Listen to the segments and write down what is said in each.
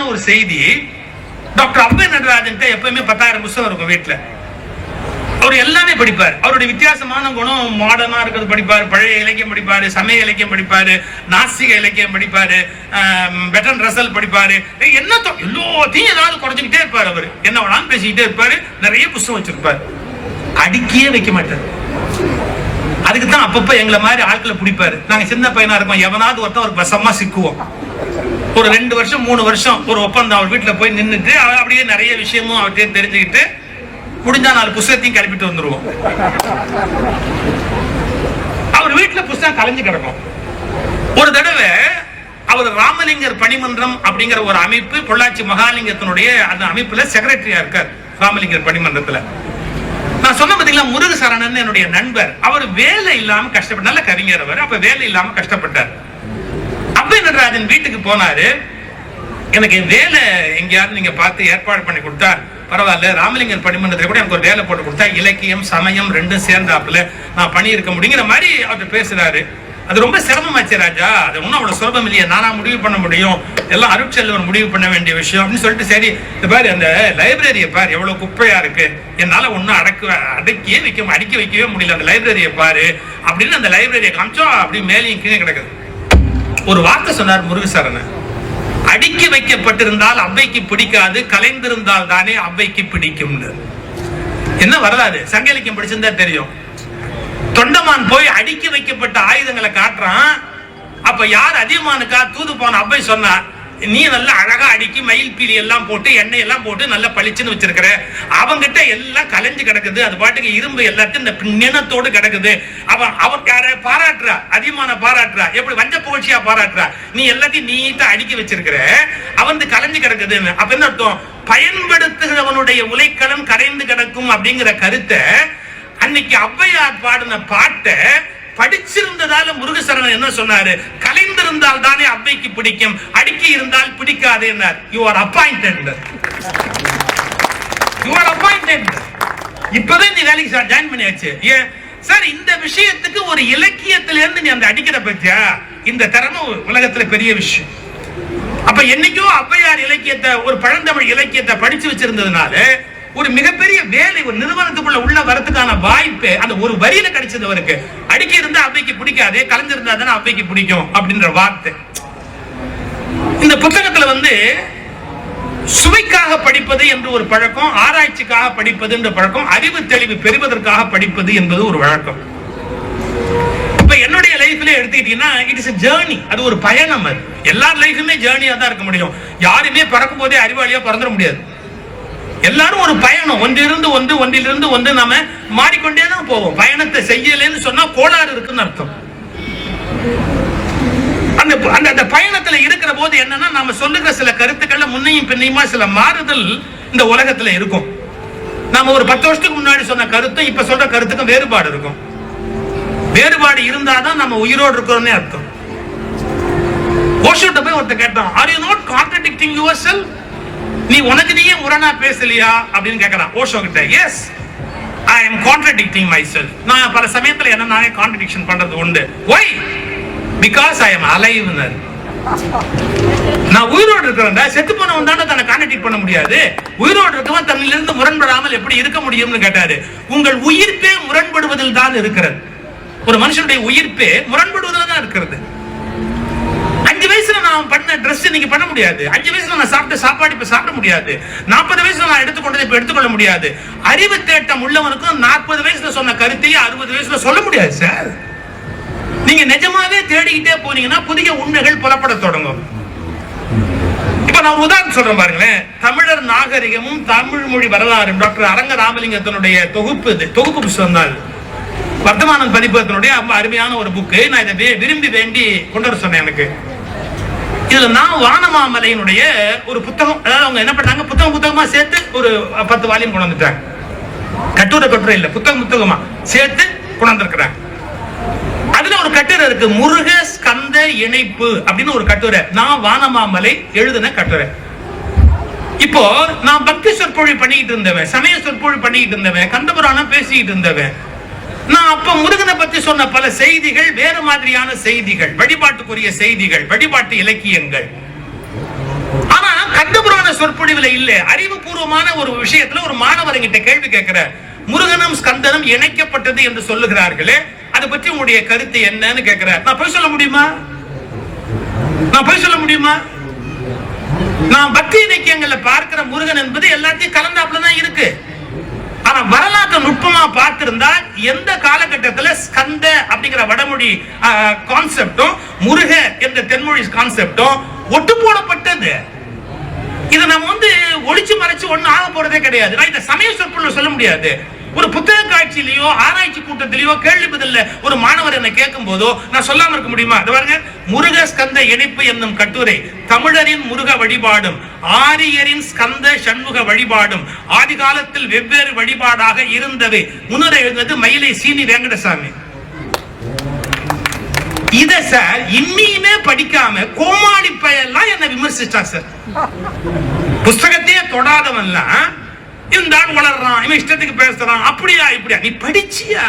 ஆச்சரியமான ஒரு செய்தி டாக்டர் அம்பே நடராஜன் எப்பயுமே பத்தாயிரம் புத்தகம் இருக்கும் வீட்டில் அவர் எல்லாமே படிப்பார். அவருடைய வித்தியாசமான குணம் மாடர்னா இருக்கிறது படிப்பார் பழைய இலக்கியம் படிப்பார் சமய இலக்கியம் படிப்பார் நாஸ்திக இலக்கியம் படிப்பார் பெட்டன் ரசல் படிப்பார். என்ன எல்லாத்தையும் ஏதாவது குறைஞ்சிக்கிட்டே இருப்பார் அவர். என்ன வேணாலும் பேசிக்கிட்டே இருப்பார் நிறைய புஸ்தகம் வச்சிருப்பார். அடுக்கியே வைக்க மாட்டார். அதுக்கு தான் அப்பப்போ எங்களை மாதிரி ஆட்களை பிடிப்பாரு. நாங்கள் சின்ன பையனாக இருக்கோம் எவனாவது ஒருத்தன் ஒரு பசமா சிக்குவோம். ஒரு ரெண்டு வருஷம் மூணு வருஷம் ஒரு ஒப்பந்தம் அவர் வீட்டுல போய் நின்னுட்டு அவர் அப்படியே நிறைய விஷயமும் அவர்கிட்ட தெரிஞ்சுக்கிட்டு முடிஞ்சா நாலு புஸ்தகத்தையும் கிளப்பிட்டு வந்துருவோம். அவர் வீட்டுல புஸ்தகம் கலைஞ்சு கிடக்கும். ஒரு தடவை அவர் ராமலிங்கர் பணிமன்றம் அப்படிங்கிற ஒரு அமைப்பு பொள்ளாச்சி மகாலிங்கத்தினுடைய அந்த அமைப்புல செக்ரட்டரியா இருக்கார் ராமலிங்கர் பணிமன்றத்துல. நான் சொன்ன பாத்தீங்களா முருக சரணன் என்னுடைய நண்பர். அவர் வேலை இல்லாம கஷ்டப்பட்ட நல்ல கவிஞர் அவர். அப்ப வேலை இல்லாம கஷ்டப்பட்டார். ராஜன் வீட்டுக்கு போனாரு. எனக்கு என் வேலை எங்கேயாவது நீங்க பார்த்து ஏற்பாடு பண்ணி கொடுத்தா பரவாயில்ல. ராமலிங்கர் பணிமன்றத்தில் கூட எனக்கு ஒரு வேலை போட்டு கொடுத்தா இலக்கியம் சமயம் ரெண்டும் சேர்ந்தாப்புல நான் பணி இருக்க முடியுங்கிற மாதிரி அவர் பேசுறாரு. அது ரொம்ப சிரமமாச்சு ராஜா. அது ஒன்றும் அவ்வளோ சுலபம் இல்லையே. நானா முடிவு பண்ண முடியும். எல்லாம் அருட்செல்வர் முடிவு பண்ண வேண்டிய விஷயம் அப்படின்னு சொல்லிட்டு சரி இந்த பாரு அந்த லைப்ரரியை பாரு எவ்வளோ குப்பையா இருக்கு. என்னால் ஒன்றும் அடக்க அடக்கியே வைக்க அடுக்கி வைக்கவே முடியல. அந்த லைப்ரரியை பாரு. அப்படின்னு அந்த லைப்ரரியை காமிச்சோம். அப்படி மேலேயும் கீழே கிடக்குது. ஒரு வார்த்தை சொன்னார் முருகசரணன். அடுக்கி வைக்கப்பட்டிருந்தால் அவ்வைக்கு பிடிக்காது கலைந்திருந்தால் தானே அவ்வைக்கு பிடிக்கும்னு. என்ன வரலாறு? சங்க இலக்கியம் படிச்சிருந்தா தெரியும். தொண்டமான் போய் அடுக்கி வைக்கப்பட்ட ஆயுதங்களை காட்டுறான். அப்ப யார் அதிகமானுக்கா தூது போன அவ்வை சொன்னார். நீ நல்லா அழகா அடிக்கி மயில் பீலி எல்லாம் போட்டு எண்ணெய் எல்லாம் போட்டு நல்லா பளிச்சுன்னு வச்சிருக்கிற. அவங்கிட்ட எல்லாம் கலைஞ்சு கிடக்குது. அது பாட்டுக்கு இரும்பு எல்லாத்தையும் இந்த நினத்தோடு கிடக்குது. அவன் அவன் யார பாராட்டுறா? அதிகமான பாராட்டுறா? எப்படி வஞ்ச புகழ்ச்சியா பாராட்டுறா? நீ எல்லாத்தையும் நீட்டா அடுக்கி வச்சிருக்கிற. அவன் கலைஞ்சு கிடக்குதுன்னு அப்ப என்ன அர்த்தம்? பயன்படுத்துகிறவனுடைய உலைக்களம் கரைந்து கிடக்கும் அப்படிங்கிற கருத்தை அன்னைக்கு ஔவையார் பாடின பாட்டை படிச்சிருந்ததால முருகசரணன் என்ன சொன்னாரு? கலைந்திருந்தால் தானே அவ்வைக்கு பிடிக்கும். அடுக்கி இருந்தால் பிடிக்காது என்னார் you are appointed you are appointed இப்பதான் நீ வேலைக்கு சார் ஜாயின் பண்ணியாச்சு. ஏன் சார் இந்த விஷயத்துக்கு ஒரு இலக்கியத்துல இருந்து நீ அந்த அடிக்கிற பத்தியா? இந்த திறமை உலகத்துல பெரிய விஷயம். அப்ப என்னைக்கோ ஔவையார் இலக்கியத்தை ஒரு பழந்தமிழ் இலக்கியத்தை படிச்சு வச்சிருந்ததுனால ஒரு மிகப்பெரிய வேலை ஒரு நிறுவனத்துக்குள்ள உள்ள வரதுக்கான வாய்ப்பு அந்த ஒரு வரியில கிடைச்சது அவருக்கு. அடிக்க இருந்தா அவைக்கு பிடிக்காது கலைஞ்சிருந்தா தானே அவைக்கு பிடிக்கும் அப்படின்ற வார்த்தை. இந்த புத்தகத்துல வந்து சுவைக்காக படிப்பது என்று ஒரு பழக்கம் ஆராய்ச்சிக்காக படிப்பது என்ற பழக்கம் அறிவு தெளிவு பெறுவதற்காக படிப்பது என்பது ஒரு வழக்கம். இப்ப என்னுடைய லைஃப்ல எடுத்துக்கிட்டீங்கன்னா இட் இஸ் ஜேர்னி அது ஒரு பயணம் அது. எல்லார் லைஃபுமே ஜேர்னியா தான் இருக்க முடியும். யாருமே பறக்கும் போதே அறிவாளியா பறந்துட முடியாது. எல்லாரும் ஒரு பயணம். ஒன்றிலிருந்து ஒன்று ஒன்றிலிருந்து ஒன்று நாம மாறிக்கொண்டே தான் போவோம். பயணத்தை செய்யலைன்னு சொன்னா கோளாறு இருக்குன்னு அர்த்தம். அந்த அந்த அந்த பயணத்துல இருக்கிற போது என்னன்னா நாம சொல்லுகிற சில கருத்துக்கள்ல முன்னையும் பின்னையுமா சில மாறுதல் இந்த உலகத்துல இருக்கும். நாம ஒரு பத்து வருஷத்துக்கு முன்னாடி சொன்ன கருத்தும் இப்ப சொல்ற கருத்துக்கும் வேறுபாடு இருக்கும். வேறுபாடு இருந்தாதான் நம்ம உயிரோடு இருக்கிறோம்னே அர்த்தம். ஓஷோட்ட போய் ஒருத்தர் கேட்டான் are you not contradicting yourself நீ உனக்கு நீயே முரணா பேசலையா அப்படின்னு கேட்கலாம் ஓஷோ கிட்ட yes I am contradicting myself நான் பல சமயத்தில் என்ன நானே கான்ட்ரடிக்ஷன் பண்றது உண்டு. ஒய் பிகாஸ் ஐ எம் அலைவ்னர் நான் உயிரோடு இருக்கிறேன்டா. செத்து போனவன் தானே தன்னை கான்ட்ரடிக்ட் பண்ண முடியாது. உயிரோடு இருக்கவன் தன்னிலிருந்து முரண்படாமல் எப்படி இருக்க முடியும்னு கேட்டாரு. உங்கள் உயிர்ப்பே முரண்படுவதில் தான் இருக்கிறது. ஒரு மனுஷனுடைய உயிர்ப்பே முரண்படுவதில் தான் இருக்கிறது. வயசுல பண்ண ட்ரெஸ் நீங்க பண்ண முடியாது. அஞ்சு வயசுல நான் சாப்பிட்ட சாப்பாடு இப்ப சாப்பிட முடியாது. நாற்பது வயசுல நான் எடுத்துக்கொண்டதை இப்ப எடுத்துக்கொள்ள முடியாது. அறிவு தேட்டம் உள்ளவனுக்கும் நாற்பது வயசுல சொன்ன கருத்தையே அறுபது வயசுல சொல்ல முடியாது சார் நீங்க நிஜமாவே தேடிக்கிட்டே போனீங்கன்னா புதிய உண்மைகள் புலப்பட தொடங்கும். இப்ப நான் ஒரு உதாரணம் சொல்றேன் பாருங்களேன். தமிழர் நாகரிகமும் தமிழ் மொழி வரலாறும் டாக்டர் அரங்க ராமலிங்கத்தினுடைய தொகுப்பு இது. தொகுப்பு புத்தகம் தான் இது. வர்த்தமானன் பதிப்பகத்தினுடைய ரொம்ப அருமையான ஒரு புக்கு நான் இதை விரும்பி வேண்டி கொண்டு வர சொன்னேன் எனக்கு. இதுல நான் வானமாமலையினுடைய ஒரு புத்தகம் அதாவது அவங்க என்ன பண்ணாங்க புத்தகம் புத்தகமா சேர்த்து ஒரு பத்து வாலியம் கொண்டு வந்துட்டாங்க. கட்டுரை கட்டுரை இல்ல புத்தகம் புத்தகமா சேர்த்து கொண்டு வந்திருக்கிறாங்க. அதுல ஒரு கட்டுரை இருக்கு முருக ஸ்கந்த இணைப்பு அப்படின்னு ஒரு கட்டுரை. நான் வானமாமலை எழுதின கட்டுரை. இப்போ நான் பக்தி சொற்பொழி பண்ணிக்கிட்டு இருந்தவன் சமய சொற்பொழி பண்ணிக்கிட்டு இருந்தவன் கந்தபுராணம் பேசிக்கிட்டு இருந்தவன் நான் அப்ப முருகனை பத்தி சொன்ன பல செய்திகள் வேறு மாதிரியான செய்திகள் வழிபாட்டுக்குரிய செய்திகள் வழிபாட்டு இலக்கியங்கள். ஆனா கந்த சொற்பொழிவுல இல்ல. அறிவுபூர்வமான ஒரு விஷயத்துல ஒரு மாணவர் கேள்வி கேட்கிற முருகனும் ஸ்கந்தனும் இணைக்கப்பட்டது என்று சொல்லுகிறார்களே அதை பற்றி உங்களுடைய கருத்து என்னன்னு கேட்கிறார். நான் போய் சொல்ல முடியுமா? நான் போய் சொல்ல முடியுமா? நான் பக்தி இலக்கியங்கள்ல பார்க்கிற முருகன் என்பது எல்லாத்தையும் கலந்தாப்புல தான் இருக்கு. ஆனா வரலாற்று நுட்பமா பார்த்திருந்தால் எந்த காலகட்டத்துல ஸ்கந்த அப்படிங்கிற வடமொழி கான்செப்டும் முருக என்ற தென்மொழி கான்செப்டும் ஒட்டு போடப்பட்டது இதை நம்ம வந்து ஒளிச்சு மறைச்சு ஒண்ணு ஆக போறதே கிடையாது. நான் இந்த சமய சொற்பொழிவு சொல்ல முடியாது. ஒரு புத்தக காட்சியிலையோ ஆராய்ச்சி கூட்டத்திலேயோ கேள்வி பதில்ல ஒரு மாணவர் என்னை கேட்கும் போதோ நான் சொல்லாம இருக்க முடியுமா? அது பாருங்க. முருக ஸ்கந்த இணைப்பு என்னும் கட்டுரை. தமிழரின் முருக வழிபாடும் ஆரியரின் ஸ்கந்த சண்முக வழிபாடும் ஆதி காலத்தில் வெவ்வேறு வழிபாடாக இருந்தது. முன்னுரை எழுந்தது மயிலை சீனி வெங்கடசாமி. இத சார் இன்னியுமே படிக்காம கோமாளி பயெல்லாம் என்ன விமர்சிச்சா சார். புஸ்தகத்தையே தொடாதவன்லாம் இந்த ஆள் வளர்றான் இவன் இஷ்டத்துக்கு பேசுறான். அப்படியா இப்படியா? நீ படிச்சியா?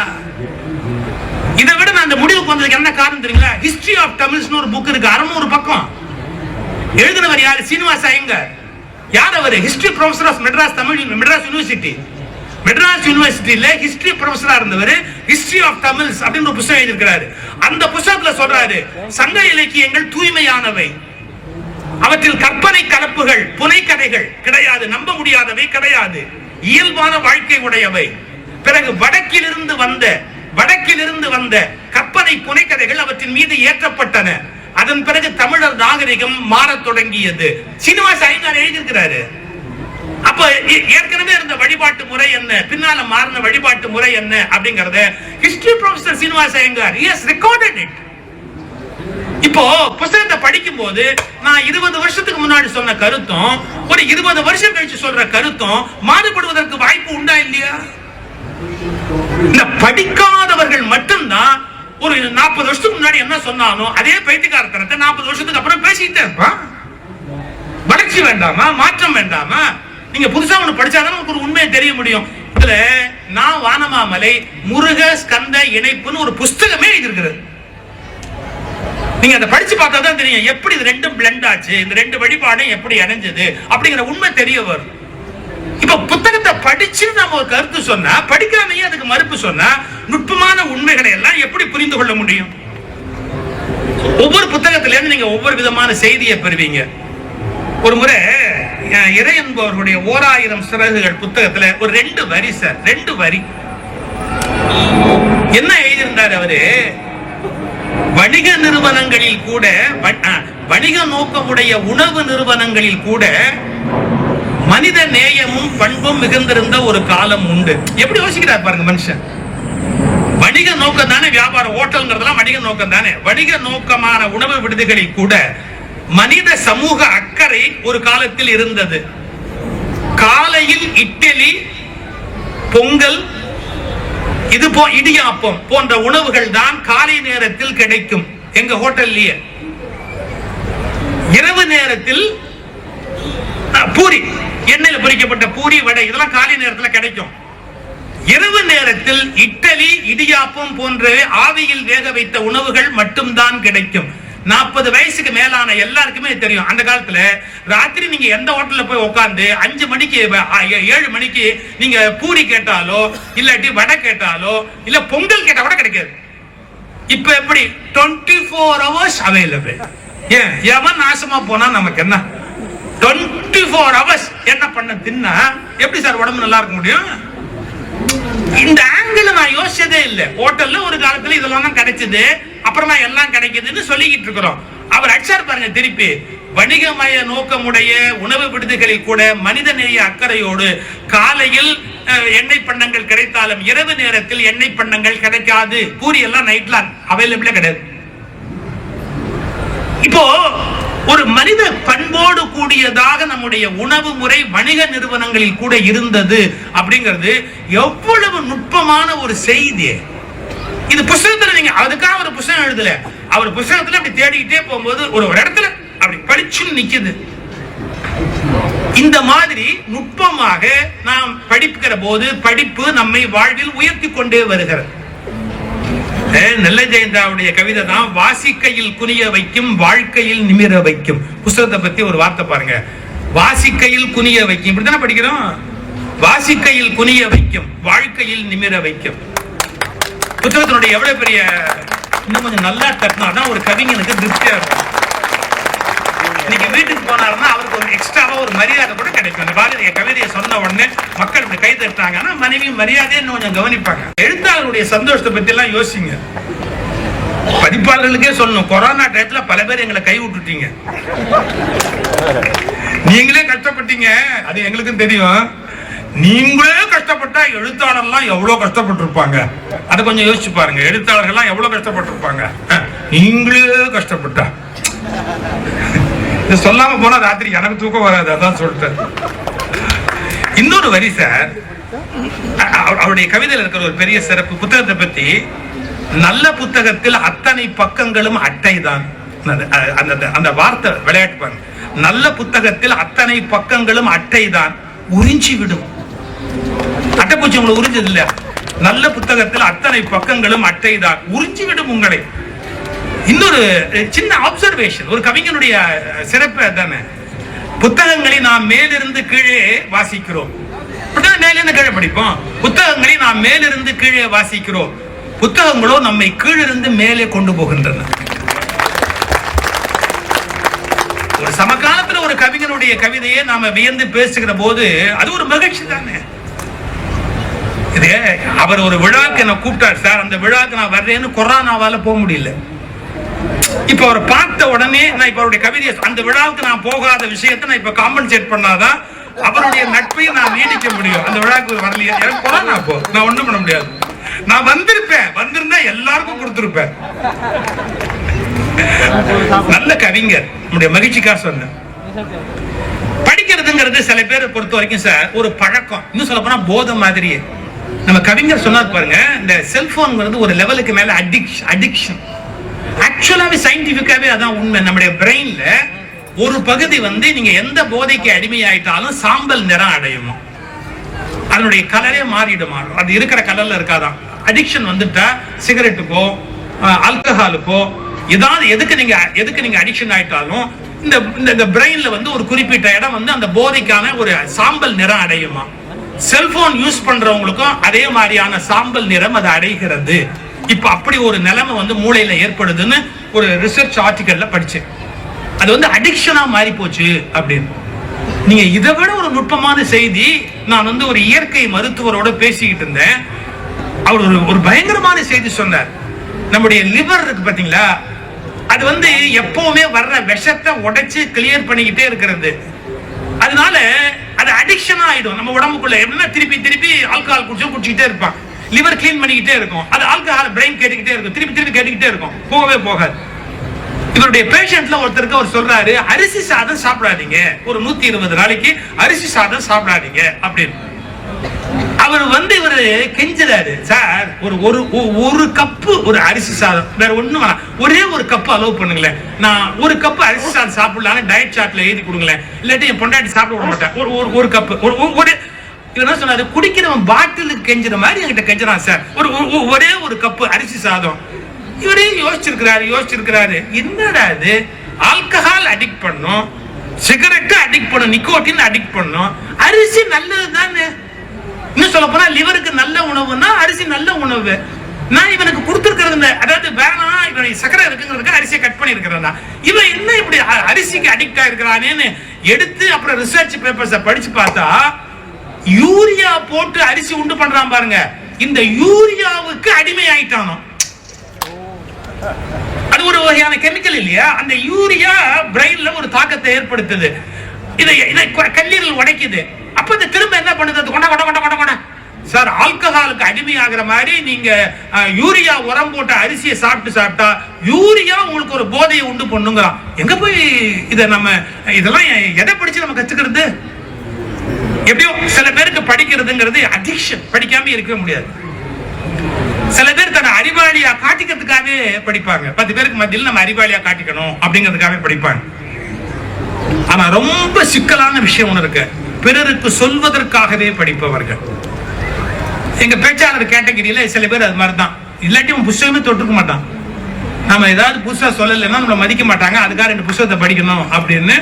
இதை விட நான் அந்த முடிவுக்கு வந்ததுக்கு என்ன காரணம் தெரியுங்களா? ஹிஸ்டரி ஆஃப் தமிழ்ஸ்னு ஒரு புக் இருக்கு அறுநூறு பக்கம். எழுதினவர் யாரு? சீனிவாச ஐயங்கர். யார் அவர்? History professor of Madras Tamil Madras university Madras யூனிவர்சிட்டியில ஹிஸ்டரி ப்ரொஃபஸரா இருந்தவர் ஹிஸ்டரி ஆஃப் தமிழ்ஸ் அப்படின்னு ஒரு புத்தகம் எழுதியிருக்கிறாரு. அந்த புத்தகத்துல சொல்றாரு சங்க இலக்கியங்கள் தூய்மையானவை. அவற்றில் கற்பனை கலப்புகள் புனைக்கதைகள் கிடையாது நம்ப முடியாதவை கிடையாது. இயல்பான வாழ்க்கை உடையவை. பிறகு வடக்கிலிருந்து வந்த வடக்கிலிருந்து வந்த கற்பனை புனைக்கதைகள் அவற்றின் மீது ஏற்றப்பட்டன. அதன் பிறகு தமிழர் நாகரிகம் மாறத் தொடங்கியது. சீனிவாச ஐயங்கார் எழுதியிருக்கிறாரு. அப்ப ஏ- ஏற்கனவே இருந்த வழிபாட்டு முறை என்ன? பின்னால மாறின வழிபாட்டு முறை என்ன? அப்படிங்கறத history professor Srinivasa Iyengar yes recorded it இப்போ புத்தகத்தை படிக்கும் போது நான் இருபது வருஷத்துக்கு முன்னாடி சொன்ன கருத்தும் ஒரு இருபது வருஷம் கழிச்சு சொல்ற கருத்தும் மாறுபடுவதற்கு வாய்ப்பு உண்டா இல்லையா? இந்த படிக்காதவர்கள் மட்டும்தான் ஒரு நாற்பது வருஷத்துக்கு முன்னாடி என்ன சொன்னானோ அதே பைத்தியக்காரத்தனத்தை நாற்பது வருஷத்துக்கு அப்புறம் பேசிக்கிட்டே இருப்பான் வளர்ச்சி வேண்டாமா? மாற்றம் வேண்டாமா? நீங்க புதுசா ஒண்ணு படிச்சாதான் உங்களுக்கு ஒரு உண்மையை தெரிய முடியும். இதுல நான் வானமாமலை முருக ஸ்கந்த இணைப்புன்னு ஒரு புஸ்தகமே எழுதியிருக்கிறது. நீங்க அதை படிச்சு பார்த்தா தான் தெரியும். எப்படி இது ரெண்டும் பிளெண்ட் ஆச்சு? இந்த ரெண்டு வழிபாடும் எப்படி இணைஞ்சது? அப்படிங்கிற உண்மை தெரிய வரும். இப்ப புத்தகத்தை படிச்சு நம்ம ஒரு கருத்து சொன்னா படிக்காமையே அதுக்கு மறுப்பு சொன்னா நுட்பமான உண்மைகளை எல்லாம் எப்படி புரிந்து கொள்ள முடியும்? ஒவ்வொரு புத்தகத்தில இருந்து நீங்க ஒவ்வொரு விதமான செய்தியை பெறுவீங்க. ஒரு முறை இறை என்பவர்களுடைய ஓராயிரம் சிறகுகள் புத்தகத்துல ஒரு ரெண்டு வரி சார். ரெண்டு வரி. என்ன எழுதியிருந்தார் அவரு? வணிக நிறுவனங்களில் கூட வணிக நோக்கமுடைய உணவு நிறுவனங்களில் கூட மனித நேயமும் பண்பும் மிகுந்திருந்த ஒரு காலம் உண்டு. எப்படி யோசிக்கிறார் பாருங்க மனுஷன். வணிக நோக்கம் தானே வியாபாரம் ஓட்டல்ங்கிறதுலாம் வணிக நோக்கம் தானே. வணிக நோக்கமான உணவு விடுதிகளில் கூட மனித சமூக அக்கறை ஒரு காலத்தில் இருந்தது. காலையில் இட்லி பொங்கல் இது போ இடியாப்பம் போன்ற உணவுகள் தான் காலை நேரத்தில் கிடைக்கும். எங்க ஹோட்டல்லையே. இரவு நேரத்தில் பூரி. எண்ணெயில பொரிக்கப்பட்ட பூரி வடை இதெல்லாம் காலை நேரத்துல கிடைக்கும். இரவு நேரத்தில் இட்டலி இடியாப்பம் போன்ற ஆவியில் வேக வைத்த உணவுகள் மட்டும்தான் கிடைக்கும். நாற்பது வயசுக்கு மேலான எல்லாருக்குமே தெரியும். அந்த காலத்துல ராத்திரி நீங்க எந்த ஹோட்டல்ல போய் உட்கார்ந்து அஞ்சு மணிக்கு ஏழு மணிக்கு நீங்க பூரி கேட்டாலோ இல்லாட்டி வடை கேட்டாலோ இல்ல பொங்கல் கேட்டா கூட கிடைக்காது. இப்ப எப்படி? 24 ஃபோர் ஹவர்ஸ் அவைலபிள் ஏன்? எவன் நாசமா போனா நமக்கு என்ன? 24 ஃபோர் ஹவர்ஸ் என்ன பண்ண தின்னா எப்படி சார் உடம்பு நல்லா இருக்க முடியும்? இந்த ஆங்கிள் நான் யோசிச்சதே இல்லை. ஹோட்டல்ல ஒரு காலத்துல இதெல்லாம் தான் கிடைச்சது. அப்புறமா எல்லாம் கிடைக்குதுன்னு சொல்லிக்கிட்டு இருக்கிறோம். அவர் அடிச்சார் பாருங்க திருப்பி. வணிகமய நோக்கமுடைய உணவு விடுதிகளில் கூட மனித நேய அக்கறையோடு காலையில் எண்ணெய் பண்ணங்கள் கிடைத்தாலும் இரவு நேரத்தில் எண்ணெய் பண்ணங்கள் கிடைக்காது. பூரி எல்லாம் நைட்ல அவைலபிளே கிடையாது. இப்போ ஒரு மனித பண்போடு கூடியதாக நம்முடைய உணவு முறை வணிக நிறுவனங்களில் கூட இருந்தது அப்படிங்கிறது எவ்வளவு நுட்பமான ஒரு செய்தி. இது புஸ்தகத்துல நீங்க அதுக்காக ஒரு புஸ்தகம் எழுதல. அவர் புஸ்தகத்துல அப்படி தேடிக்கிட்டே போகும்போது ஒரு ஒரு இடத்துல அப்படி படிச்சுன்னு நிக்குது. இந்த மாதிரி நுட்பமாக நாம் படிக்கிற போது படிப்பு நம்மை வாழ்வில் உயர்த்தி கொண்டே வருகிறது. நெல்ல ஜெயந்தாவுடைய கவிதை தான் வாசிக்கையில் குனிய வைக்கும் வாழ்க்கையில் நிமிர வைக்கும். புஸ்தகத்தை பத்தி ஒரு வார்த்தை பாருங்க. வாசிக்கையில் குனிய வைக்கும். இப்படித்தானே படிக்கிறோம்? வாசிக்கையில் குனிய வைக்கும் வாழ்க்கையில் நிமிர வைக்கும். புத்தகத்தினுடைய எவ்வளவு பெரிய இன்னும் கொஞ்சம் நல்லா தட்டினா தான் ஒரு கவிஞனுக்கு திருப்தியா இருக்கும். இன்னைக்கு வீட்டு போனாருன்னா அவருக்கு ஒரு எக்ஸ்ட்ராவா ஒரு மரியாதை கூட கிடைக்கும். அந்த பாரதிய கவிதையை சொன்ன உடனே மக்கள் இப்படி கை தட்டாங்கன்னா மனைவி மரியாதையை இன்னும் கொஞ்சம் கவனிப்பாங்க. எழுத்தாளருடைய சந்தோஷத்தை பத்தி எல்லாம் யோசிங்க. பதிப்பாளர்களுக்கே சொல்லணும். கொரோனா டயத்துல பல பேர் எங்களை கை விட்டுட்டீங்க. நீங்களே கஷ்டப்பட்டீங்க. அது எங்களுக்கும் தெரியும். நீங்களே கஷ்டப்பட்டா எழுத்தாளர்லாம் எவ்வளவு கஷ்டப்பட்டிருப்பாங்க. அதை கொஞ்சம் யோசிச்சு பாருங்க. எழுத்தாளர்கள்லாம் எவ்வளவு கஷ்டப்பட்டிருப்பாங்க. நீங்களே கஷ்டப்பட்டா. இது சொல்லாம போனா ராத்திரி எனக்கு தூக்கம் வராது அதான் சொல்லிட்டேன். இன்னொரு வரி சார் அவருடைய கவிதையில் இருக்கிற ஒரு பெரிய சிறப்பு புத்தகத்தை பத்தி நல்ல புத்தகத்தில் அத்தனை பக்கங்களும் அட்டை தான் அந்த அந்த- வார்த்தை விளையாட்டு பாருங்க. நல்ல புத்தகத்தில் அத்தனை பக்கங்களும் அட்டை தான் உறிஞ்சி விடும். அட்டைப்பூச்சி உங்களை உறிஞ்சது இல்ல நல்ல புத்தகத்தில் அத்தனை பக்கங்களும் அட்டை தான் உறிஞ்சி விடும் உங்களை. இன்னொரு சின்ன அப்சர்வேஷன் ஒரு கவிஞனுடைய சிறப்பு தானே புத்தகங்களை நாம் மேலிருந்து கீழே வாசிக்கிறோம். மேலிருந்து கீழே படிப்போம்? புத்தகங்களை நாம் மேலிருந்து கீழே வாசிக்கிறோம். புத்தகங்களோ நம்மை கீழிருந்து மேலே கொண்டு போகின்றன. ஒரு சமகாலத்துல ஒரு கவிஞனுடைய கவிதையை நாம வியந்து பேசுகிற போது அது ஒரு மகிழ்ச்சி தானே? இது அவர் ஒரு விழாக்கு என்ன கூப்பிட்டார் சார் அந்த விழாக்கு நான் வர்றேன்னு கொரோனாவால போக முடியல. இப்ப அவரை பார்த்த உடனே நான் இப்ப அவருடைய கவிதையை அந்த விழாவுக்கு நான் போகாத விஷயத்தை நான் இப்ப காம்பன்சேட் பண்ணாதான் அவருடைய நட்பையும் நான் நீடிக்க முடியும். அந்த விழாவுக்கு வரலையே? எனக்கு கொரோனா போ நான் ஒண்ணும் பண்ண முடியாது. நான் வந்திருப்பேன். வந்திருந்தா எல்லாருக்கும் கொடுத்திருப்பேன். நல்ல கவிஞர். நம்முடைய மகிழ்ச்சிக்காக சொன்னேன். படிக்கிறதுங்கிறது சில பேர் பொறுத்த வரைக்கும் சார் ஒரு பழக்கம். இன்னும் சொல்ல போனா போதை மாதிரியே. நம்ம கவிஞர் சொன்னார் பாருங்க இந்த செல்போன்ங்கிறது ஒரு லெவலுக்கு மேல அடிக்ஷன் அடிக்ஷன் ஆக்சுவலாவே சயின்டிபிக்காவே அதான் உண்மை. நம்முடைய பிரெயின்ல ஒரு பகுதி வந்து நீங்க எந்த போதைக்கு அடிமையாயிட்டாலும் சாம்பல் நிறம் அடையுமா? அதனுடைய கலரே மாறிடுமா? அது இருக்கிற கலர்ல இருக்காதான் அடிக்ஷன் வந்துட்டா சிகரெட்டுக்கோ ஆல்கஹாலுக்கோ ஏதாவது எதுக்கு நீங்க எதுக்கு நீங்க அடிக்ஷன் ஆயிட்டாலும் இந்த இந்த பிரெயின்ல வந்து ஒரு குறிப்பிட்ட இடம் வந்து அந்த போதைக்கான ஒரு சாம்பல் நிறம் அடையுமா? செல்போன் யூஸ் பண்றவங்களுக்கும் அதே மாதிரியான சாம்பல் நிறம் அது அடைகிறது. இப்ப அப்படி ஒரு நிலைமை வந்து மூளையில ஏற்படுதுன்னு ஒரு ரிசர்ச் ஆர்டிக்கல்ல படிச்சேன் அது வந்து அடிக்ஷனா மாறி போச்சு அப்படின்னு. நீங்க இதை விட ஒரு நுட்பமான செய்தி நான் வந்து ஒரு இயற்கை மருத்துவரோட பேசிக்கிட்டு இருந்தேன். அவர் ஒரு ஒரு பயங்கரமான செய்தி சொன்னார். நம்முடைய லிவர் இருக்கு பாத்தீங்களா? அது வந்து எப்பவுமே வர்ற விஷத்தை உடைச்சு கிளியர் பண்ணிக்கிட்டே இருக்கிறது. அதனால அது அடிக்ஷன் ஆயிடும். நம்ம உடம்புக்குள்ள எப்படின்னா திருப்பி திருப்பி ஆல்கஹால் குடிச்சு குடிச்சுக்கிட்டே இருப்பான். லிவர் க்ளீன் பண்ணிக்கிட்டே இருக்கும். அது ஆல்கஹால் பிரெயின் கேட்டுக்கிட்டே இருக்கும். திருப்பி திருப்பி கேட்டுக்கிட்டே இருக்கும். போகவே போகாது. இவருடைய பேஷண்ட்ல ஒருத்தருக்கு அவர் சொல்றாரு அரிசி சாதம் சாப்பிடாதீங்க. ஒரு நூத்தி இருபது நாளைக்கு அரிசி சாதம் சாப்பிடாதீங்க அப்படின்னு. அவர் வந்து இவரு கெஞ்சுறாரு சார் ஒரு ஒரு ஒ- ஒரு கப்பு ஒரு அரிசி சாதம். வேற ஒண்ணும் வேணாம். ஒரே ஒரு கப்பு அலோவ் பண்ணுங்களேன். நான் ஒரு கப்பு அரிசி சாதம் சாப்பிடலான்னு டயட் சார்ட்ல எழுதி கொடுங்களேன். இல்லாட்டி என் பொண்டாட்டி சாப்பிட விட மாட்டேன் ஒரு ஒரு ஒரு கப்பு ஒரு இவர் என்ன சொன்னாரு? குடிக்கிறவன் பாட்டிலுக்கு கெஞ்சுற மாதிரி என்கிட்ட கெஞ்சுறான் சார். ஒரு ஒரே ஒரு கப்பு அரிசி சாதம். இவரே யோசிச்சிருக்கிறாரு யோசிச்சிருக்கிறாரு. என்னடா இது? ஆல்கஹால் அடிக்ட் பண்ணும். சிகரெட்டு அடிக்ட் பண்ணும். நிக்கோட்டின் அடிக்ட் பண்ணும். அரிசி நல்லது தானே? இன்னும் சொல்ல போனா லிவருக்கு நல்ல உணவுன்னா அரிசி நல்ல உணவு. நான் இவனுக்கு கொடுத்துருக்கிறது அதாவது வேணாம் இவன் சக்கரை இருக்குங்கிறதுக்கு அரிசியை கட் பண்ணியிருக்கிறானா இவன் என்ன இப்படி அரிசிக்கு அடிக்ட் ஆயிருக்கிறானேன்னு எடுத்து அப்புறம் ரிசர்ச் பேப்பர்ஸை படிச்சு பார்த்தா யூரியா போட்டு அரிசி உண்டு பண்றான் பாருங்க. இந்த யூரியாவுக்கு அடிமை ஆயிட்டானோ? அது ஒரு வகையான கெமிக்கல் இல்லையா? அந்த யூரியா பிரெயின்ல ஒரு தாக்கத்தை ஏற்படுத்துது. இதை இதை கல்லீரல் உடைக்குது. அப்ப இந்த திரும்ப என்ன பண்ணுது? அது கொண்ட கொண்ட கொண்ட கொண்ட. கொண்ட சார் ஆல்கஹாலுக்கு அடிமையாகிற மாதிரி நீங்க யூரியா உரம் போட்ட அரிசியை சாப்பிட்டு சாப்பிட்டா யூரியா உங்களுக்கு ஒரு போதையை உண்டு பண்ணுங்கிறான். எங்க போய் இதை நம்ம இதெல்லாம் எதை படிச்சு நம்ம கத்துக்கிறது? எப்படியோ சில பேருக்கு படிக்கிறதுங்கிறது அடிக்ஷன் படிக்காம இருக்கவே முடியாது. சில பேர் தன்னை அறிவாளியா காட்டிக்கிறதுக்காகவே படிப்பாங்க. பத்து பேருக்கு மத்தியில் நம்ம அறிவாளியா காட்டிக்கணும் அப்படிங்கிறதுக்காகவே படிப்பாங்க. ஆனா ரொம்ப சிக்கலான விஷயம் ஒண்ணு இருக்கு. பிறருக்கு சொல்வதற்காகவே படிப்பவர்கள். எங்க பேச்சாளர் கேட்டகிரியில சில பேர் அது மாதிரி தான் இல்லாட்டி அவன் புஸ்தகமே தொட்டுக்க மாட்டான். நம்ம ஏதாவது புதுசா சொல்லலைன்னா நம்மளை மதிக்க மாட்டாங்க. அதுக்காக ரெண்டு புஸ்தகத்தை படிக்கணும் அப்படின்னு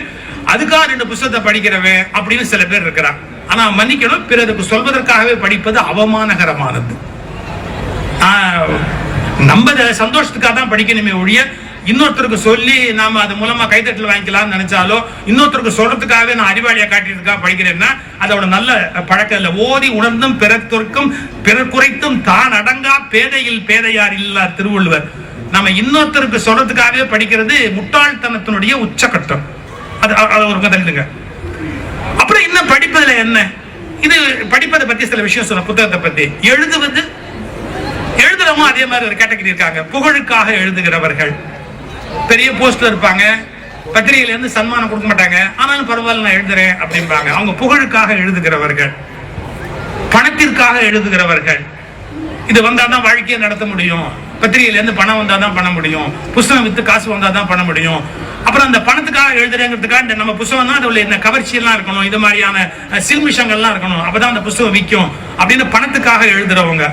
அதுக்காக ரெண்டு புஸ்தகத்தை படிக்கிறவன் அப்படின்னு சில பேர் இருக்கிறான் ஆனா மன்னிக்கணும் பிறருக்கு சொல்வதற்காகவே படிப்பது அவமானகரமானது. ஆஹ், நம்ம சந்தோஷத்துக்காக தான் படிக்கணுமே ஒழிய இன்னொருத்தருக்கு சொல்லி நாம அது மூலமா கைத்தட்டல் வாங்கிக்கலாம்னு நினைச்சாலோ இன்னொருத்தருக்கு சொல்றதுக்காகவே நான் அறிவாளியா காட்டியிருக்கா படிக்கிறேன்னா அதோட நல்ல பழக்கம் இல்லை. ஓதி உணர்ந்தும் பிறர்க்கும் பிறர் குறைத்தும் தான் அடங்கா பேதையில் பேதையார் இல்லா திருவள்ளுவர். நம்ம இன்னொருத்தருக்கு சொல்றதுக்காகவே படிக்கிறது முட்டாள்தனத்தினுடைய உச்சக்கட்டம். அது அதை அது ஒரு தள்ளிடுங்க அப்புறம் என்ன படிப்பதுல என்ன? இது படிப்பதை பத்தி சில விஷயம் சொன்ன புத்தகத்தை பத்தி எழுதுவது எழுதுறவங்க அதே மாதிரி ஒரு கேட்டகரி இருக்காங்க. புகழுக்காக எழுதுகிறவர்கள். பெரிய போஸ்ட்ல இருப்பாங்க. பத்திரிகையில இருந்து சன்மானம் கொடுக்க மாட்டாங்க. ஆனாலும் பரவாயில்ல நான் எழுதுறேன் அப்படிம்பாங்க. அவங்க புகழுக்காக எழுதுகிறவர்கள். பணத்திற்காக எழுதுகிறவர்கள். இது வந்தாதான் வாழ்க்கையை நடத்த முடியும். பத்திரிகையிலேருந்து பணம் வந்தால் தான் பண்ண முடியும். புஸ்தகம் விற்று காசு வந்தால் தான் பண்ண முடியும். அப்புறம் அந்த பணத்துக்காக எழுதுறேங்கிறதுக்காக இந்த நம்ம புஸ்தகம் தான் அதில் இந்த கவர்ச்சியெல்லாம் இருக்கணும் இது மாதிரியான சில்மிஷங்கள்லாம் இருக்கணும். அப்பதான் அந்த புஸ்தகம் விற்கும் அப்படின்னு பணத்துக்காக எழுதுறவங்க.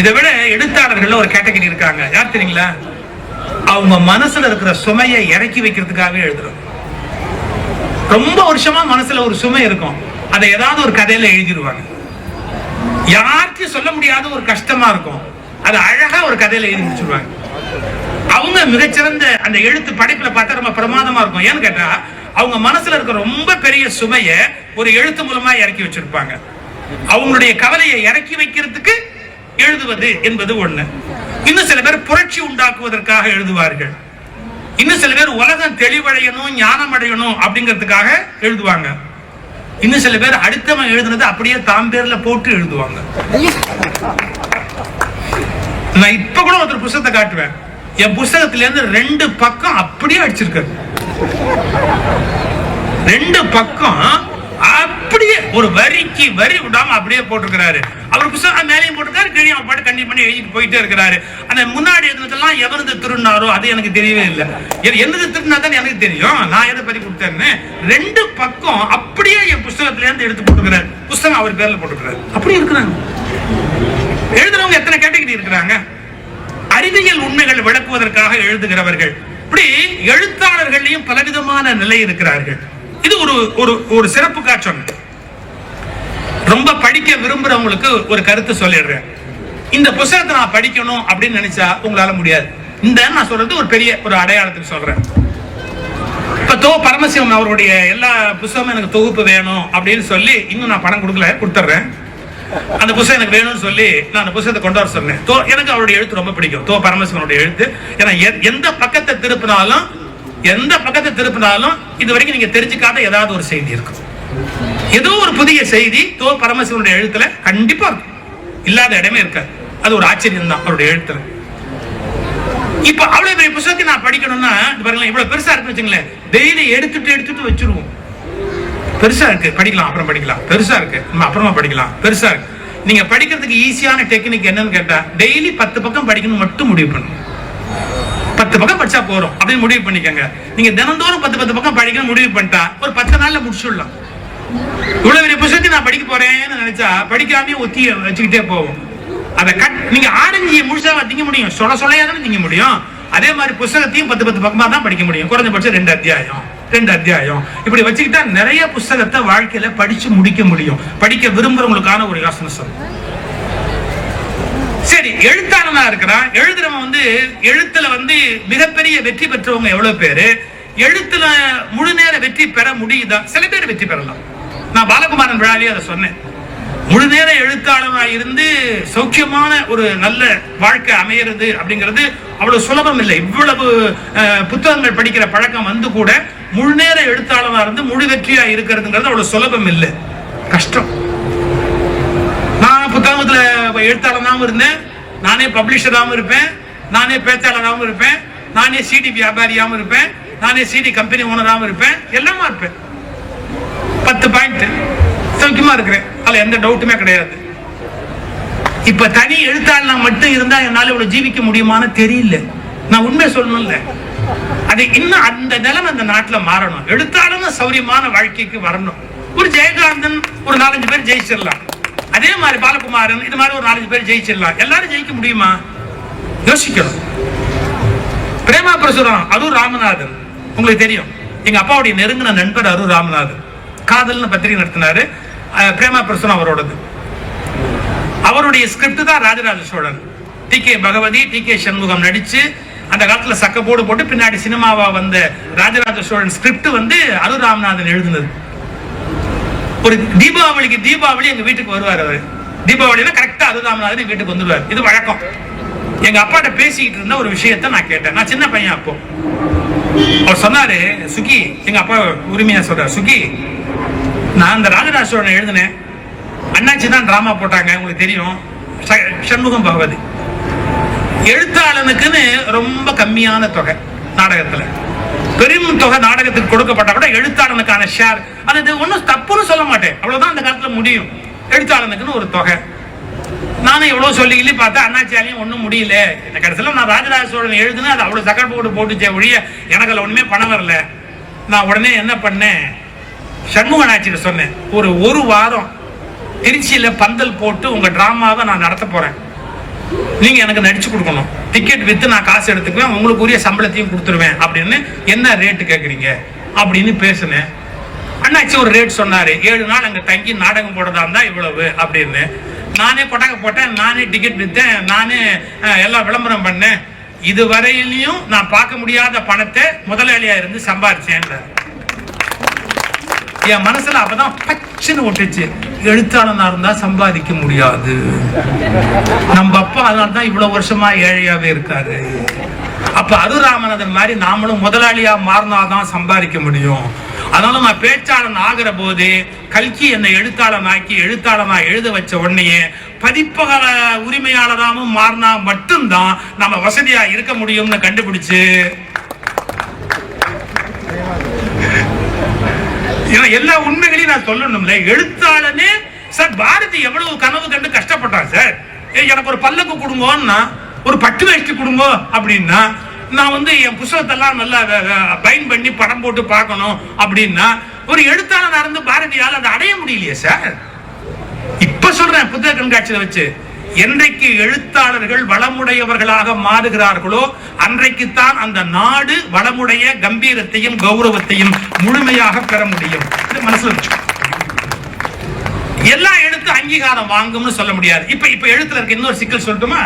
இதை விட எழுத்தாளர்கள் ஒரு கேட்டகரி இருக்காங்க. யார் தெரியுங்களா? அவங்க மனசுல இருக்கிற சுமையை இறக்கி வைக்கிறதுக்காகவே எழுதுறோம். ரொம்ப வருஷமா மனசுல ஒரு சுமை இருக்கும். அதை ஏதாவது ஒரு கதையில எழுதிடுவாங்க. யாருக்கும் சொல்ல முடியாத ஒரு கஷ்டமா இருக்கும். அது அழகா ஒரு கதையில எழுதி முடிச்சிருவாங்க. அவங்க மிகச்சிறந்த அந்த எழுத்து படைப்புல பார்த்தா ரொம்ப பிரமாதமா இருக்கும். ஏன்னு கேட்டா அவங்க மனசுல இருக்க ரொம்ப பெரிய சுமைய ஒரு எழுத்து மூலமா இறக்கி வச்சிருப்பாங்க. அவங்களுடைய கவலையை இறக்கி வைக்கிறதுக்கு எழுதுவது என்பது ஒண்ணு. இன்னும் சில பேர் புரட்சி உண்டாக்குவதற்காக எழுதுவார்கள். இன்னும் சில பேர் உலகம் தெளிவடையணும் ஞானம் அடையணும் அப்படிங்கிறதுக்காக எழுதுவாங்க. இன்னும் சில பேர் அடுத்தவன் எழுதுனது அப்படியே தாம் பேர்ல போட்டு எழுதுவாங்க. நான் இப்ப கூட ஒருத்தர் புஸ்தகத்தை காட்டுவேன். என் புஸ்தகத்துல இருந்து ரெண்டு பக்கம் அப்படியே அடிச்சிருக்காரு ரெண்டு பக்கம் அப்படியே ஒரு வரிக்கு வரி விடாம அப்படியே போட்டிருக்கிறாரு. அவர் புத்தகம் மேலேயும் போட்டிருக்காரு கீழே அவர் பாட்டு கண்டிப்பா பண்ணி எழுதிட்டு போயிட்டே இருக்கிறாரு. அந்த முன்னாடி இருந்ததெல்லாம் எவரது திருநாரோ அது எனக்கு தெரியவே இல்லை. என்னது திருநா தான் எனக்கு தெரியும். நான் எதை பத்தி கொடுத்தேன்னு? ரெண்டு பக்கம் அப்படியே என் புஸ்தகத்துல இருந்து எடுத்து போட்டுக்கிறாரு புஸ்தகம் அவர் பேர்ல போட்டுக்கிறாரு அப்படி இருக்கிறாங்க. எழுதுறவங்க எத்தனை கேட்டகரி இருக்கிறாங்க? அறிவியல் உண்மைகள் விளக்குவதற்காக எழுதுகிறவர்கள். இப்படி எழுத்தாளர்களையும் பலவிதமான நிலை இருக்கிறார்கள். இது ஒரு ஒரு ஒரு சிறப்பு காட்சி ரொம்ப படிக்க விரும்புறவங்களுக்கு ஒரு கருத்து சொல்லிடுறேன். இந்த புத்தகத்தை நான் படிக்கணும் அப்படின்னு நினைச்சா உங்களால முடியாது. இந்த நான் சொல்றது ஒரு பெரிய ஒரு அடையாளத்துக்கு சொல்றேன். இப்ப தோ பரமசிவம் அவருடைய எல்லா புத்தகமும் எனக்கு தொகுப்பு வேணும் அப்படின்னு சொல்லி இன்னும் நான் பணம் கொடுக்கல கொடுத்துட்றேன். அந்த புத்தகம் எனக்கு வேணும்னு சொல்லி நான் அந்த புத்தகத்தை கொண்டு வர சொன்னேன். தோ எனக்கு அவருடைய எழுத்து ரொம்ப பிடிக்கும். தோ பரமசிவனுடைய எழுத்து. ஏன்னா எந்த பக்கத்தை திருப்பினாலும் எந்த பக்கத்தை திருப்பினாலும் இது வரைக்கும் நீங்க தெரிஞ்சுக்காத ஏதாவது ஒரு செய்தி இருக்கும். ஏதோ ஒரு புதிய செய்தி தோ பரமசிவனுடைய எழுத்துல கண்டிப்பா இருக்கும். இல்லாத இடமே இருக்காது. அது ஒரு ஆச்சரியம் தான் அவருடைய எழுத்துல. இப்ப அவ்வளவு பெரிய புத்தகத்தை நான் படிக்கணும்னா பாருங்களேன் இவ்வளவு பெருசா இருக்குன்னு வச்சுங்களேன். டெய்லி எடுத்துட்டு எடுத்துட்டு வச்சிருவோம். பெருசா இருக்கு. படிக்கலாம் அப்புறம் படிக்கலாம். பெருசா இருக்கு. நம்ம அப்புறமா படிக்கலாம். பெருசா இருக்கு. நீங்க படிக்கிறதுக்கு ஈஸியான டெக்னிக் என்னன்னு கேட்டா டெய்லி பத்து பக்கம் படிக்கணும் மட்டும் முடிவு பண்ணுங்க பத்து பக்கம் படிச்சா போறோம் அப்படின்னு முடிவு பண்ணிக்கோங்க. நீங்க தினந்தோறும் பத்து பத்து பக்கம் படிக்கணும் முடிவு பண்ணிட்டா ஒரு பத்து நாள்ல முடிச்சுடலாம். இவ்வளவு பெரிய புத்தகத்தை நான் படிக்க போறேன்னு நினைச்சா படிக்காமயே ஒத்தி வச்சுக்கிட்டே போவோம். அதை கட் நீங்க ஆரஞ்சு முழுசா திங்க முடியும். சொல்ல சொல்லையா தானே திங்க முடியும். அதே மாதிரி புத்தகத்தையும் பத்து பத்து பக்கமா தான் படிக்க முடியும். குறைஞ்சபட்சம் ரெண்டு அத்தியாயம். ரெண்டு அத்தியாயம். இப்படி வச்சுக்கிட்டா நிறைய புஸ்தகத்தை வாழ்க்கையில படிச்சு முடிக்க முடியும். படிக்க விரும்புறவங்களுக்கான ஒரு யோசனை சொல்லு சரி எழுத்தாளனா இருக்கிறான். எழுதுறவன் வந்து எழுத்துல வந்து மிகப்பெரிய வெற்றி பெற்றவங்க எவ்வளவு பேரு? எழுத்துல முழு நேர வெற்றி பெற முடியுதா? சில பேர் வெற்றி பெறலாம். நான் பாலகுமாரன் விழாலே அதை சொன்னேன். முழு நேர எழுத்தாளராக இருந்து சௌக்கியமான ஒரு நல்ல வாழ்க்கை அமையிறது அப்படிங்கிறது அவ்வளவு சுலபம் இல்லை. இவ்வளவு புத்தகங்கள் படிக்கிற பழக்கம் வந்து கூட முழு நேர எழுத்தாளராக இருந்து முழு வெற்றியா இருக்கிறதுங்கிறது அவ்வளவு சுலபம் இல்லை. கஷ்டம். நான் புத்தகத்துல எழுத்தாளனாகவும் இருந்தேன். நானே பப்ளிஷராகவும் இருப்பேன். நானே பேச்சாளராகவும் இருப்பேன். நானே சிடி வியாபாரியாகவும் இருப்பேன். நானே சிடி கம்பெனி ஓனராகவும் இருப்பேன். எல்லாமா இருப்பேன். பத்து பாயிண்ட். சௌக்கியமா இருக்கிறேன். அதுல எந்த டவுட்டுமே கிடையாது. இப்ப தனி எழுத்தாளனா மட்டும் இருந்தா என்னால இவ்வளவு ஜீவிக்க முடியுமான்னு தெரியல. நான் உண்மை சொல்லணும்ல. அது இன்னும் அந்த நிலைமை அந்த நாட்டுல மாறணும். எழுத்தாளனும் சௌரியமான வாழ்க்கைக்கு வரணும். ஒரு ஜெயகாந்தன் ஒரு நாலஞ்சு பேர் ஜெயிச்சிடலாம். அதே மாதிரி பாலகுமாரன் இது மாதிரி ஒரு நாலஞ்சு பேர் ஜெயிச்சிடலாம். எல்லாரும் ஜெயிக்க முடியுமா? யோசிக்கணும். பிரேமா பிரசுரம் அருள் ராமநாதன். உங்களுக்கு தெரியும். எங்க அப்பாவுடைய நெருங்கின நண்பர் அரு ராமநாதன். காதல்னு பத்திரிகை நடத்தினாரு. பிரேமா பிரசன் அவரோடது. அவருடைய ஸ்கிரிப்ட் தான் Rajaraja Chozhan. T K Bhagavathi T K Shanmugam நடித்து அந்த சக்கை போடு போட்டு பின்னாடி சினிமாவாக வந்த ராஜராஜ சோழன் ஸ்கிரிப்ட் வந்து அரு ராமநாதன் எழுதுனது. ஒரு தீபாவளிக்கு தீபாவளி எங்கள் வீட்டுக்கு வருவார் அவர். தீபாவளினா கரெக்டாக அரு ராமநாதன் வீட்டுக்கு வந்துடுவார். இது வழக்கம். எங்கள் அப்பாட்ட பேசிக்கிட்டு இருந்த ஒரு விஷயத்த நான் கேட்டேன். நான் சின்ன பையன் அப்போ. அவர் சொன்னார் சுகி எங்கள் அப்பா உரிமையாக சொல்கிறார் சுகி நான் அந்த ராஜராஜ சோழனை எழுதினேன். அண்ணாச்சி தான் ட்ராமா போட்டாங்க உங்களுக்கு தெரியும். ச- சண்முகம் பகவதி. எழுத்தாளனுக்குன்னு ரொம்ப கம்மியான தொகை நாடகத்தில். பெரும் தொகை நாடகத்துக்கு கொடுக்கப்பட்டா கூட எழுத்தாளனுக்கான ஷேர் அது ஒன்றும் தப்புன்னு சொல்ல மாட்டேன். அவ்வளோதான் அந்த காலத்தில் முடியும். எழுத்தாளனுக்குன்னு ஒரு தொகை. நானும் எவ்வளோ சொல்லி கிள்ளி பார்த்தா அண்ணாச்சியாலையும் ஒன்றும் முடியல. இந்த கடைசியில் நான் ராஜராஜ சோழன் எழுதுனேன் அது அவ்வளோ சக்கரை போட்டு போட்டுச்சே ஒழிய எனக்கு அதில் ஒன்றுமே பணம் வரல. நான் உடனே என்ன பண்ணேன்? சண்முகநாச்சிட்ட சொன்னேன் ஒரு ஒரு வாரம் திருச்சியில் பந்தல் போட்டு உங்கள் ட்ராமாவை நான் நடத்த போகிறேன் நீங்கள் எனக்கு நடிச்சு கொடுக்கணும். டிக்கெட் விற்று நான் காசு எடுத்துக்குவேன் உங்களுக்கு உரிய சம்பளத்தையும் கொடுத்துருவேன். அப்படின்னு என்ன ரேட்டு கேட்குறீங்க அப்படின்னு பேசினேன். அண்ணாச்சி ஒரு ரேட் சொன்னார் ஏழு நாள் அங்கே தங்கி நாடகம் போடுறதா இருந்தால் இவ்வளவு. அப்படின்னு. நானே கொட்டகை போட்டேன் நானே டிக்கெட் விற்றேன் நானே எல்லாம் விளம்பரம் பண்ணேன். இதுவரையிலையும் நான் பார்க்க முடியாத பணத்தை முதலாளியாக இருந்து சம்பாரிச்சேன்றார். என் மனசுல அப்பதான் பச்சுன்னு ஒட்டுச்சு. எழுத்தாளனா இருந்தா சம்பாதிக்க முடியாது. நம்ம அப்பா அதனால தான் இவ்வளவு வருஷமா ஏழையாவே இருக்காரு. அப்ப அருராமநாதன் மாதிரி நாமளும் முதலாளியா மாறினாதான் சம்பாதிக்க முடியும். அதனால நான் பேச்சாளன் ஆகிற போது கல்கி என்னை எழுத்தாளனாக்கி எழுத்தாளனா எழுத வச்ச உடனேயே பதிப்பக உரிமையாளராகவும் மாறினா மட்டும்தான் நம்ம வசதியா இருக்க முடியும்னு கண்டுபிடிச்சு எல்லா உண்மைகளையும் நான் சொல்லணும்ல. எழுத்தாளனே சார் பாரதி எவ்வளவு கனவு கண்டு கஷ்டப்பட்டான் சார். எனக்கு ஒரு பல்லக்கு கொடுங்கோன்னா ஒரு பட்டு வேஷ்டி கொடுங்க அப்படின்னா நான் வந்து என் புஸ்தகத்தெல்லாம் நல்லா பைன் பண்ணி படம் போட்டு பார்க்கணும் அப்படின்னா ஒரு எழுத்தாளனா இருந்து பாரதியால் அதை அடைய முடியலையே சார். இப்ப சொல்றேன் புத்தக கண்காட்சியில வச்சு. என்றைக்கு எழுத்தாளர்கள் வளமுடையவர்களாக மாறுகிறார்களோ அன்றைக்குத்தான் அந்த நாடு வளமுடைய கம்பீரத்தையும் கௌரவத்தையும் முழுமையாக பெற முடியும். மனசுல எல்லா எழுத்து அங்கீகாரம் வாங்கும்னு சொல்ல முடியாது. இப்ப இப்ப எழுத்துல இருக்க இன்னொரு சிக்கல் சொல்லட்டுமா?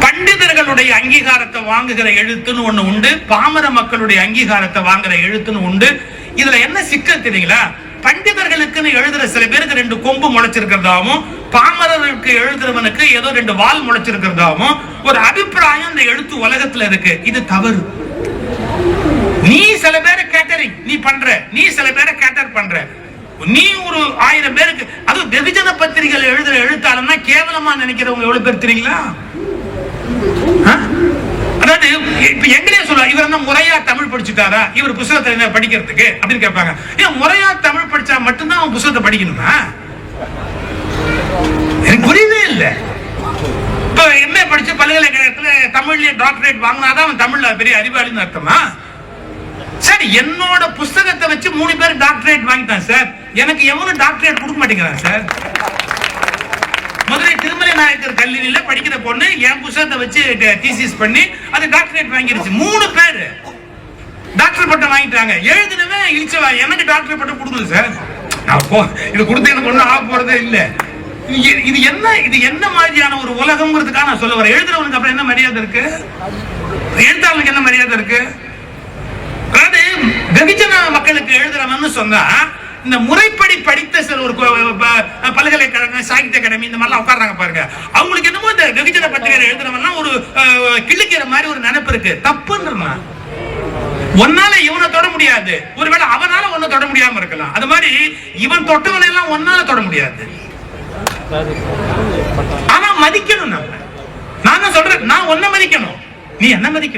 பண்டிதர்களுடைய அங்கீகாரத்தை வாங்குகிற எழுத்துன்னு ஒண்ணு உண்டு பாமர மக்களுடைய அங்கீகாரத்தை வாங்குற எழுத்துன்னு உண்டு. இதுல என்ன சிக்கல் தெரியுங்களா? பண்டிதர்களுக்குன்னு எழுதுற சில பேருக்கு ரெண்டு கொம்பு முளைச்சிருக்கிறதாவும் பாமரர்களுக்கு எழுதுறவனுக்கு ஏதோ ரெண்டு வால் முளைச்சிருக்கிறதாவும் ஒரு அபிப்பிராயம் இந்த எழுத்து உலகத்துல இருக்கு. இது தவறு. நீ சில பேரை கேட்டரிங் நீ பண்ற நீ சில பேரை கேட்டர் பண்ற. நீ ஒரு ஆயிரம் பேருக்கு அதுவும் வெகுஜன பத்திரிகை எழுதுற எழுத்தாளன்னா கேவலமா நினைக்கிறவங்க எவ்வளவு பேர் தெரியுங்களா? ஆ? அதாவது இப்ப எங்களே சொல்லுவா இவர் என்ன முறையா தமிழ் படிச்சுட்டாரா? இவர் புத்தகத்தை என்ன படிக்கிறதுக்கு? அப்படின்னு கேட்பாங்க. ஏன் முறையா தமிழ் படிச்சா மட்டும்தான் அவன் புத்தகத்தை படிக்கணுமா? எனக்கு புரியவே இல்லை. இப்ப எம்ஏ படிச்சு பல்கலைக்கழகத்துல தமிழ்லயே டாக்டரேட் வாங்கினாதான் அவன் தமிழ்ல பெரிய அறிவாளின்னு அர்த்தமா? சார் என்னோட புஸ்தகத்தை வச்சு மூணு பேர் டாக்டரேட் வாங்கிட்டான் சார். எனக்கு எவனும் டாக்டரேட் கொடுக்க மாட்டேங்கிறான் சார். மதுரை திருமலை நாயக்கர் கல்லூரியில படிக்கிற பொண்ணு என் புஸ்தகத்தை வச்சு டிசிஸ் பண்ணி அது டாக்டரேட் வாங்கிருச்சு. மூணு பேர். டாக்டர் பட்டம் வாங்கிட்டாங்க. எழுதுனவே இழிச்சவா? எனக்கு டாக்டர் பட்டம் கொடுக்கணும் சார்? நான் போ இது கொடுத்து எனக்கு ஒன்றும் ஆக போறதே இல்லை. இது- இது என்ன இது என்ன மாதிரியான ஒரு உலகம்ங்கிறதுக்காக நான் சொல்ல வரேன். எழுதுறவனுக்கு அப்புறம் என்ன மரியாதை இருக்கு? எழுத்தாளனுக்கு என்ன மரியாதை இருக்கு? அதாவது வெகுஜன மக்களுக்கு எழுதுறவன்னு சொன்னா இந்த முறைப்படி படித்த சில ஒரு பல்கலைக்கழகம் சாகித்ய அகாடமி இந்த மாதிரிலாம் உட்காடுறாங்க பாருங்க. அவங்களுக்கு என்னமோ இந்த வெகுஜன பத்திரிகை எழுதுனவெல்லாம் ஒரு கிள்ளிக்கிற கிழிக்கிற மாதிரி ஒரு நினைப்பு இருக்கு. தப்புன்றா ஒன்னால இவனை தொட முடியாது. ஒருவேளை அவனால ஒண்ணு தொட முடியாம இருக்கலாம். அது மாதிரி இவன் தொட்டவனை எல்லாம் ஒன்னால தொட முடியாது. ஆனா மதிக்கணும் நம்ம. நான் தான் சொல்றேன். நான் ஒன்ன மதிக்கணும். நீ என்ன மதிக்கணும்?